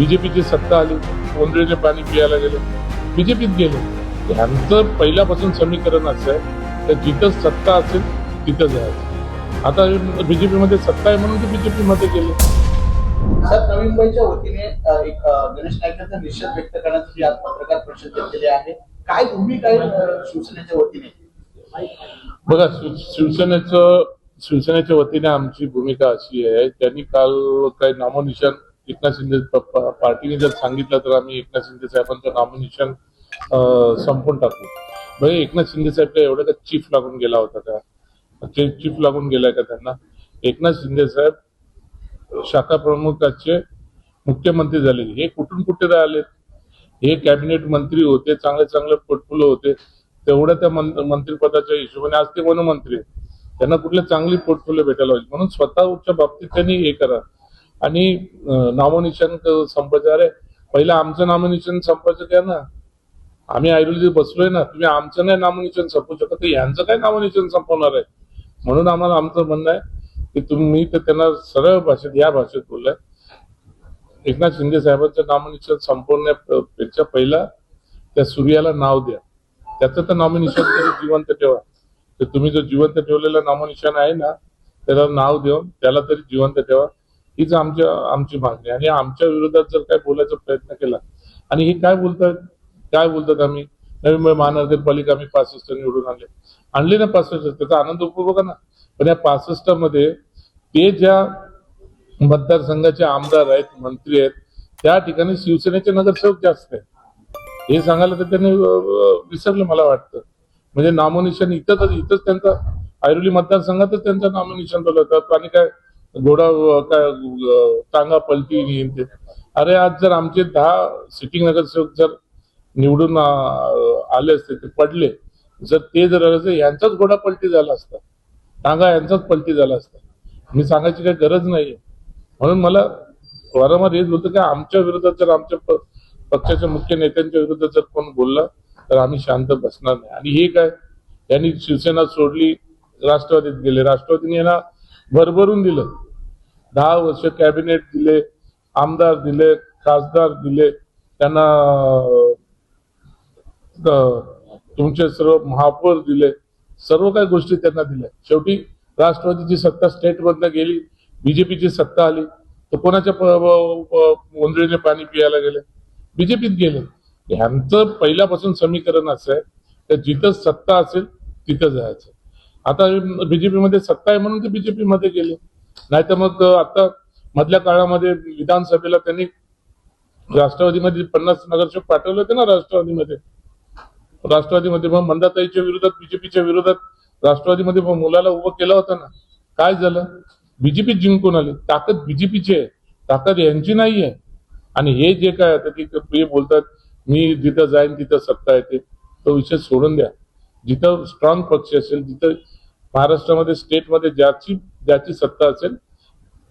बीजेपीची सत्ता आली कोंडळीने पाणी पियाला गेले. बीजेपीत गेले. ह्यांचं पहिल्यापासून समीकरण असं आहे तर जिथं सत्ता असेल तिथं जायचं. आता बीजेपी मध्ये सत्ता आहे म्हणून ते बीजेपी मध्ये गेले. सर नवी मुंबईच्या वतीने एक गणेश निषेध व्यक्त करण्यासाठी आज पत्रकार परिषद घेतलेली आहे काय भूमिका आहे शिवसेनेच्या वतीने? बघा शिव- शिवसेनेचं शिवसेनेच्या वतीने आमची भूमिका अशी आहे. त्यांनी काल काही नामोनिशान एकनाथ शिंदे पार्टीने जर सांगितलं तर आम्ही एकनाथ शिंदे साहेबांचं नॉमिनेशन संपून संपवून टाकू. म्हणजे एकनाथ शिंदे साहेब काय एवढं का चीफ लागून गेला होता का? चीफ लागून गेलाय का त्यांना? एकनाथ शिंदे साहेब शाखा प्रमुखाचे मुख्यमंत्री झाले. हे कुठून कुठे आले हे कॅबिनेट मंत्री होते चांगले चांगले पोर्टफोलिओ होते. तेवढ्या त्या मंत्रीपदाच्या मंत्रिपदाच्या हिशोबाने आज ते वनमंत्री आहेत. त्यांना कुठले चांगली पोर्टफोलिओ भेटायला पाहिजे. म्हणून स्वतःच्या बाबतीत त्यांनी हे करा. आणि नॉमिनेशन संपायचं अरे पहिलं आमचं नॉमिनेशन संपायचं काय ना? आम्ही ऐरोलीत बसलोय ना तुम्ही आमचं नाही नॉमिनेशन संपवू शकत तर यांचं काय नॉमिनेशन संपवणार आहे? म्हणून आम्हाला आमचं म्हणणं आहे की तुम्ही तर त्यांना सरळ भाषेत या भाषेत बोललाय. एकनाथ शिंदे साहेबांचं नॉमिनेशन संपवण्यापेक्षा पहिला त्या सूर्याला नाव द्या. त्याचं तर नॉमिनेशन तरी जिवंत ठेवा. तर तुम्ही जो जिवंत ठेवलेला नॉमिनेशन आहे ना त्याला नाव देऊन त्याला तरी जिवंत ठेवा. हीच आमच्या आमची मागणी आणि आमच्या विरोधात जर काय बोलायचा प्रयत्न केला आणि हे काय बोलतात काय बोलतात आम्ही? नवी मुंबई महानगरपालिका आम्ही पासष्ट निवडून आणले. आणले ना पासष्ट? त्याचा आनंद उपभोगा ना. पण या पासष्टमध्ये ते ज्या मतदारसंघाचे आमदार आहेत मंत्री आहेत त्या ठिकाणी शिवसेनेचे नगरसेवक जास्त आहेत. हे सांगायला तर त्यांनी विसरलं मला वाटतं. म्हणजे नॉमिनेशन इथंच इथंच त्यांचा ऐरोली मतदारसंघातच त्यांचं नॉमिनेशन झालं होतं. आणि काय घोडा काय टांगा पलटी आणि ते. अरे आज जर आमचे दहा सिटिंग नगरसेवक जर निवडून आले असते ते पडले जर ते जर आले असते, यांचाच घोडा पलटी झाला असता. टांगा यांचाच पलटी झाला असता. मी सांगायची काही गरज नाहीये. म्हणून मला वारंवार हेच बोलतो की आमच्या विरोधात जर आमच्या पक्षाच्या मुख्य नेत्यांच्या विरोधात जर कोण बोलला तर आम्ही शांत बसणार नाही. आणि हे काय? यांनी शिवसेना सोडली राष्ट्रवादीत गेले. राष्ट्रवादीने यांना भरभरून दिलं. दहा वर्ष कॅबिनेट दिले आमदार दिले खासदार दिले. त्यांना तुमचे सर्व महापौर दिले. सर्व काही गोष्टी त्यांना दिल्या. शेवटी राष्ट्रवादीची सत्ता स्टेट मधनं गेली बीजेपीची सत्ता आली तर कोणाच्या प- ओंजळीने पाणी पियाला गेले? बीजेपीत गेले. ह्यांचं पहिल्यापासून समीकरण असं आहे तर जिथं सत्ता असेल तिथं जायचं. आता बीजेपी मध्ये सत्ता आहे म्हणून ते बीजेपी मध्ये गेले. नाहीतर मग आता मधल्या काळामध्ये विधानसभेला त्यांनी राष्ट्रवादीमध्ये पन्नास नगरसेवक पाठवले होते ना राष्ट्रवादीमध्ये. राष्ट्रवादीमध्ये मग मंदाताईच्या विरोधात बीजेपीच्या विरोधात राष्ट्रवादीमध्ये मग मुलाला उभं केलं होतं ना. काय झालं? बीजेपी जिंकून आली. ताकद बीजेपीची आहे. ताकद यांची नाही आहे आणि हे जे काय आता की हे बोलतात मी जिथं जाईन तिथं सत्ता येते. तो विषय सोडून द्या. जिथं स्ट्रॉंग पक्ष असेल जिथं महाराष्ट्रामध्ये स्टेटमध्ये ज्याची ज्याची सत्ता असेल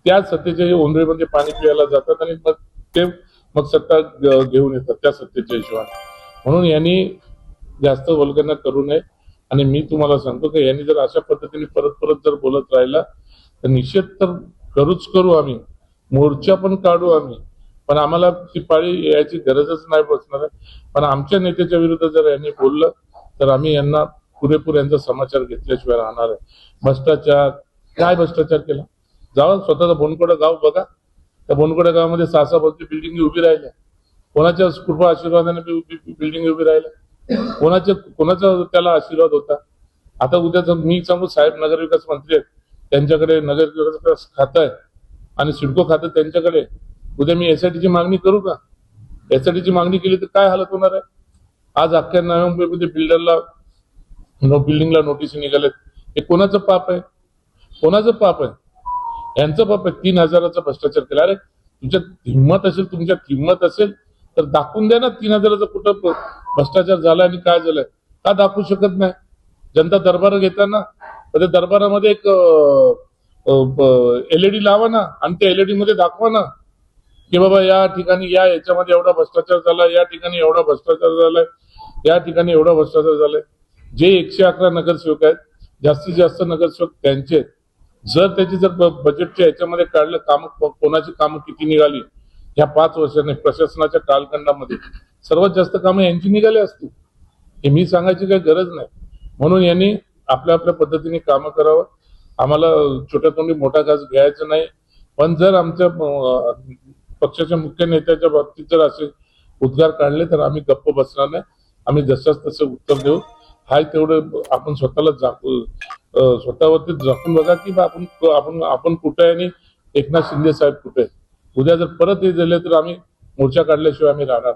त्या सत्तेच्या हे ओंधळीमध्ये पाणी पियाला जातात आणि मग ते मग सत्ता घेऊन येतात त्या सत्तेच्या हिशोबाने. म्हणून यांनी जास्त वल्गना करू नये. आणि मी तुम्हाला सांगतो की यांनी जर अशा पद्धतीने परत परत जर बोलत राहिला तर निषेध तर करूच करू आम्ही. मोर्चा पण काढू आम्ही. पण आम्हाला ती पाळी याची गरजच नाही बसणार. आहे पण आमच्या नेत्याच्या विरुद्ध जर यांनी बोललं तर आम्ही यांना पुरेपूर यांचा समाचार घेतल्याशिवाय राहणार आहे. भ्रष्टाचार काय भ्रष्टाचार केला? जावा स्वतःचा बोनकोडा गाव बघा. त्या बोनकोडा गावामध्ये सहा सहा बदली बिल्डिंग उभी राहिल्या. कोणाच्या कृपा आशीर्वादाने बिल्डिंग उभी राहिल्या? कोणाच्या कोणाचा त्याला आशीर्वाद होता? आता उद्या मी सांगू साहेब नगरविकास मंत्री आहेत. त्यांच्याकडे नगरविकास खातं आहे. आणि सिडको खातं त्यांच्याकडे उद्या मी एसआयटीची मागणी करू का? एसआयटीची मागणी केली तर काय हालत होणार आहे? आज अख्ख्या नव्या मुंबईमध्ये बिल्डरला बिल्डिंगला नोटीस निघाल्यात हे कोणाचं पाप आहे? कोणाचं पाप आहे? यांचं पाप आहे. तीन हजाराचा भ्रष्टाचार केला. अरे तुमच्यात हिंमत असेल तुमच्यात हिंमत असेल तर दाखवून द्या ना तीन हजाराचा कुठं भ्रष्टाचार झाला आणि काय झालंय का दाखवू शकत नाही? जनता दरबार घेताना तर त्या दरबारामध्ये एक एलईडी लावा ना आणि त्या एलईडी मध्ये दाखवा ना की बाबा या ठिकाणी या याच्यामध्ये एवढा भ्रष्टाचार झाला या ठिकाणी एवढा भ्रष्टाचार झालाय या ठिकाणी एवढा भ्रष्टाचार झालाय. जे एकशे अकरा नगरसेवक आहेत जास्तीत जास्त नगरसेवक त्यांचे आहेत. जर त्याची जर बजेटच्या याच्यामध्ये काढलं काम कोणाची कामं किती निघाली ह्या पाच वर्षाने प्रशासनाच्या कालखंडामध्ये सर्वात जास्त कामं यांची निघाली असतील हे मी सांगायची काही गरज नाही. म्हणून यांनी आपल्या आपल्या पद्धतीने कामं करावं. आम्हाला छोट्या तोंडी मोठा घास घ्यायचा नाही. पण जर आमच्या पक्षाच्या मुख्य नेत्याच्या बाबतीत जर असे उद्गार काढले तर आम्ही गप्प बसणार नाही. आम्ही जसंच तसं उत्तर देऊ. हाय तेवढं आपण स्वतःला झाकू स्वतःवरती झाकून बघा की बा आपण आपण आपण कुठे आहे आणि एकनाथ शिंदे साहेब कुठे आहे उद्या जर परत हे झाले तर आम्ही मोर्चा काढल्याशिवाय आम्ही राहणार